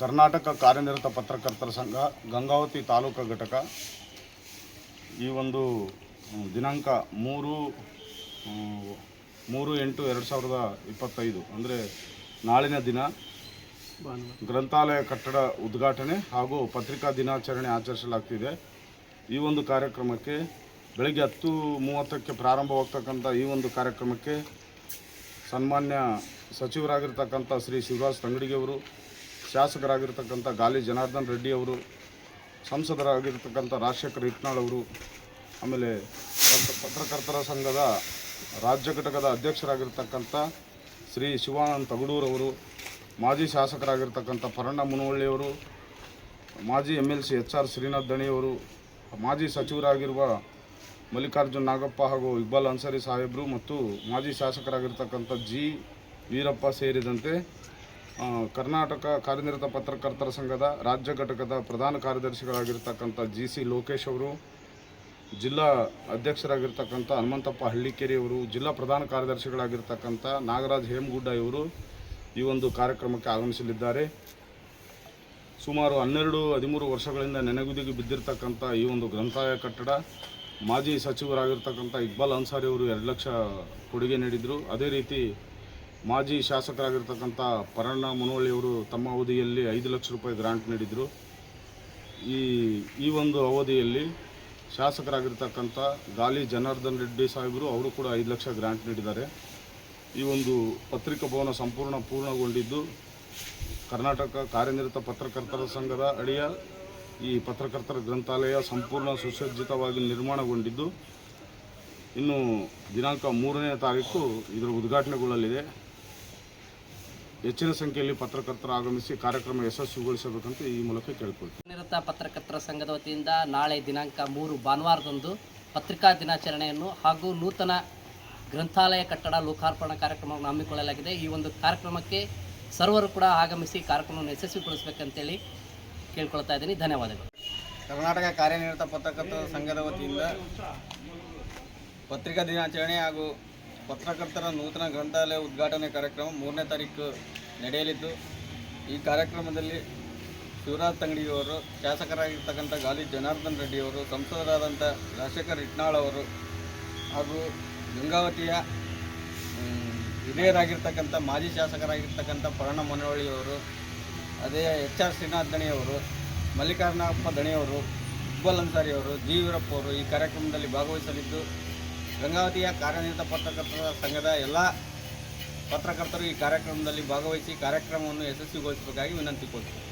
ಕರ್ನಾಟಕ ಕಾರ್ಯನಿರತ ಪತ್ರಕರ್ತರ ಸಂಘ, ಗಂಗಾವತಿ ತಾಲೂಕು ಘಟಕ. ಈ ಒಂದು ದಿನಾಂಕ ಮೂರು ಮೂರು ಎಂಟು ಎರಡು ಸಾವಿರದ ಇಪ್ಪತ್ತೈದು, ಅಂದರೆ ನಾಳಿನ ದಿನ ಗ್ರಂಥಾಲಯ ಕಟ್ಟಡ ಉದ್ಘಾಟನೆ ಹಾಗೂ ಪತ್ರಿಕಾ ದಿನಾಚರಣೆ ಆಚರಿಸಲಾಗ್ತಿದೆ. ಈ ಒಂದು ಕಾರ್ಯಕ್ರಮಕ್ಕೆ ಬೆಳಗ್ಗೆ ಹತ್ತು ಮೂವತ್ತಕ್ಕೆ ಪ್ರಾರಂಭವಾಗ್ತಕ್ಕಂಥ ಈ ಒಂದು ಕಾರ್ಯಕ್ರಮಕ್ಕೆ ಸನ್ಮಾನ್ಯ ಸಚಿವರಾಗಿರ್ತಕ್ಕಂಥ ಶ್ರೀ ಶಿವರಾಜ್ ತಂಗಡಿಗೆ ಅವರು ಶಾಸಕರಾಗಿರ್ತಕ್ಕಂಥ ಗಾಲಿ ಜನಾರ್ದನ್ ರೆಡ್ಡಿ ಅವರು, ಸಂಸದರಾಗಿರ್ತಕ್ಕಂಥ ರಾಜಶೇಖರ್ ಹಿಟ್ನಾಳ್ ಅವರು, ಆಮೇಲೆ ಪತ್ರ- ಪತ್ರಕರ್ತರ ಸಂಘದ ರಾಜ್ಯ ಘಟಕದ ಅಧ್ಯಕ್ಷರಾಗಿರ್ತಕ್ಕಂಥ ಶ್ರೀ ಶಿವಾನಂದ್ ತಗಡೂರವರು ಮಾಜಿ ಶಾಸಕರಾಗಿರ್ತಕ್ಕಂಥ ಪರಣ್ಣ ಮುನವಳ್ಳಿಯವರು ಮಾಜಿ M L C H R Srinath ದಣಿಯವರು ಮಾಜಿ ಸಚಿವರಾಗಿರುವ ಮಲ್ಲಿಕಾರ್ಜುನ್ ನಾಗಪ್ಪ ಹಾಗೂ ಇಕ್ಬಾಲ್ ಅನ್ಸಾರಿ ಸಾಹೇಬರು ಮತ್ತು ಮಾಜಿ ಶಾಸಕರಾಗಿರ್ತಕ್ಕಂಥ ಜಿ ವೀರಪ್ಪ ಸೇರಿದಂತೆ ಕರ್ನಾಟಕ ಕಾರ್ಯನಿರತ ಪತ್ರಕರ್ತರ ಸಂಘದ ರಾಜ್ಯ ಘಟಕದ ಪ್ರಧಾನ ಕಾರ್ಯದರ್ಶಿಗಳಾಗಿರ್ತಕ್ಕಂಥ ಜಿ ಸಿ ಲೋಕೇಶ್ ಅವರು, ಜಿಲ್ಲಾ ಅಧ್ಯಕ್ಷರಾಗಿರ್ತಕ್ಕಂಥ ಹನುಮಂತಪ್ಪ ಹಳ್ಳಿಕೆರೆಯವರು ಜಿಲ್ಲಾ ಪ್ರಧಾನ ಕಾರ್ಯದರ್ಶಿಗಳಾಗಿರ್ತಕ್ಕಂಥ ನಾಗರಾಜ್ ಹೇಮಗುಡ್ಡ ಇವರು ಈ ಒಂದು ಕಾರ್ಯಕ್ರಮಕ್ಕೆ ಆಗಮಿಸಲಿದ್ದಾರೆ. ಸುಮಾರು ಹನ್ನೆರಡು, ಹದಿಮೂರು ವರ್ಷಗಳಿಂದ ನೆನೆಗುದಿಗೆ ಬಿದ್ದಿರ್ತಕ್ಕಂಥ ಈ ಒಂದು ಗ್ರಂಥಾಲಯ ಕಟ್ಟಡ, ಮಾಜಿ ಸಚಿವರಾಗಿರ್ತಕ್ಕಂಥ ಇಕ್ಬಾಲ್ ಅನ್ಸಾರಿ ಅವರು ಎರಡು ಲಕ್ಷ ಕೊಡುಗೆ ನೀಡಿದರು. ಅದೇ ರೀತಿ ಮಾಜಿ ಶಾಸಕರಾಗಿರ್ತಕ್ಕಂಥ ಪರಣ್ಣ ಮುನವಳ್ಳಿಯವರು ತಮ್ಮ ಅವಧಿಯಲ್ಲಿ ಐದು ಲಕ್ಷ ರೂಪಾಯಿ ಗ್ರಾಂಟ್ ನೀಡಿದರು. ಈ ಈ ಒಂದು ಅವಧಿಯಲ್ಲಿ ಶಾಸಕರಾಗಿರ್ತಕ್ಕಂಥ ಗಾಲಿ ಜನಾರ್ದನ್ ರೆಡ್ಡಿ ಸಾಹೇಬರು ಅವರು ಕೂಡ ಐದು ಲಕ್ಷ ಗ್ರಾಂಟ್ ನೀಡಿದ್ದಾರೆ. ಈ ಒಂದು ಪತ್ರಿಕಾ ಭವನ ಸಂಪೂರ್ಣ ಪೂರ್ಣಗೊಂಡಿದ್ದು ಕರ್ನಾಟಕ ಕಾರ್ಯನಿರತ ಪತ್ರಕರ್ತರ ಸಂಘದ ಅಡಿಯ ಈ ಪತ್ರಕರ್ತರ ಗ್ರಂಥಾಲಯ ಸಂಪೂರ್ಣ ಸುಸಜ್ಜಿತವಾಗಿ ನಿರ್ಮಾಣಗೊಂಡಿದ್ದು. ಇನ್ನು ದಿನಾಂಕ ಮೂರನೇ ತಾರೀಕು ಇದರ ಉದ್ಘಾಟನೆಗೊಳ್ಳಲಿದೆ. ಹೆಚ್ಚಿನ ಸಂಖ್ಯೆಯಲ್ಲಿ ಪತ್ರಕರ್ತರು ಆಗಮಿಸಿ ಕಾರ್ಯಕ್ರಮ ಯಶಸ್ವಿಗೊಳಿಸಬೇಕಂತ ಈ ಮೂಲಕ ಕೇಳ್ಕೊಳ್ತೀವಿ ನಿರತ ಪತ್ರಕರ್ತರ ಸಂಘದ ವತಿಯಿಂದ ನಾಳೆ ದಿನಾಂಕ ಮೂರು ಭಾನುವಾರದಂದು ಪತ್ರಿಕಾ ದಿನಾಚರಣೆಯನ್ನು ಹಾಗೂ ನೂತನ ಗ್ರಂಥಾಲಯ ಕಟ್ಟಡ ಲೋಕಾರ್ಪಣಾ ಕಾರ್ಯಕ್ರಮವನ್ನು ಹಮ್ಮಿಕೊಳ್ಳಲಾಗಿದೆ. ಈ ಒಂದು ಕಾರ್ಯಕ್ರಮಕ್ಕೆ ಸರ್ವರು ಕೂಡ ಆಗಮಿಸಿ ಕಾರ್ಯಕ್ರಮವನ್ನು ಯಶಸ್ವಿಗೊಳಿಸಬೇಕಂತೇಳಿ ಕೇಳ್ಕೊಳ್ತಾ ಇದ್ದೀನಿ. ಧನ್ಯವಾದಗಳು. ಕರ್ನಾಟಕ ಕಾರ್ಯನಿರತ ಪತ್ರಕರ್ತರ ಸಂಘದ ವತಿಯಿಂದ ಪತ್ರಿಕಾ ದಿನಾಚರಣೆ ಹಾಗೂ ಪತ್ರಕರ್ತರ ನೂತನ ಗ್ರಂಥಾಲಯ ಉದ್ಘಾಟನೆ ಕಾರ್ಯಕ್ರಮ ಮೂರನೇ ತಾರೀಕು ನಡೆಯಲಿದ್ದು, ಈ ಕಾರ್ಯಕ್ರಮದಲ್ಲಿ ಶಿವರಾಜ್ ತಂಗಡಿಯವರು ಶಾಸಕರಾಗಿರ್ತಕ್ಕಂಥ ಗಾಲಿ ಜನಾರ್ದನ್ ರೆಡ್ಡಿಯವರು ಸಂಸದರಾದಂಥ ರಾಜಶೇಖರ್ ಇಟ್ನಾಳ್ ಅವರು ಹಾಗೂ ಗಂಗಾವತಿಯ ಹಿರಿಯರಾಗಿರ್ತಕ್ಕಂಥ ಮಾಜಿ ಶಾಸಕರಾಗಿರ್ತಕ್ಕಂಥ ಪರಣ ಮನವಳ್ಳಿಯವರು ಅದೇ ಎಚ್ ಆರ್ ಶ್ರೀನಾಥ್ ದಣಿಯವರು ಮಲ್ಲಿಕಾರ್ಜುನಪ್ಪ ದಣಿಯವರು ಇಬ್ಬಲ್ ಅನ್ಸಾರಿಯವರು ಜಿ. ವೀರಪ್ಪ ಅವರು ಈ ಕಾರ್ಯಕ್ರಮದಲ್ಲಿ ಭಾಗವಹಿಸಲಿದ್ದು ಗಂಗಾವತಿಯ ಕಾರ್ಯನಿರತ ಪತ್ರಕರ್ತರ ಸಂಘದ ಎಲ್ಲ ಪತ್ರಕರ್ತರು ಈ ಕಾರ್ಯಕ್ರಮದಲ್ಲಿ ಭಾಗವಹಿಸಿ ಕಾರ್ಯಕ್ರಮವನ್ನು ಯಶಸ್ವಿಗೊಳಿಸಬೇಕಾಗಿ ವಿನಂತಿಕೊಳ್ತೀನಿ.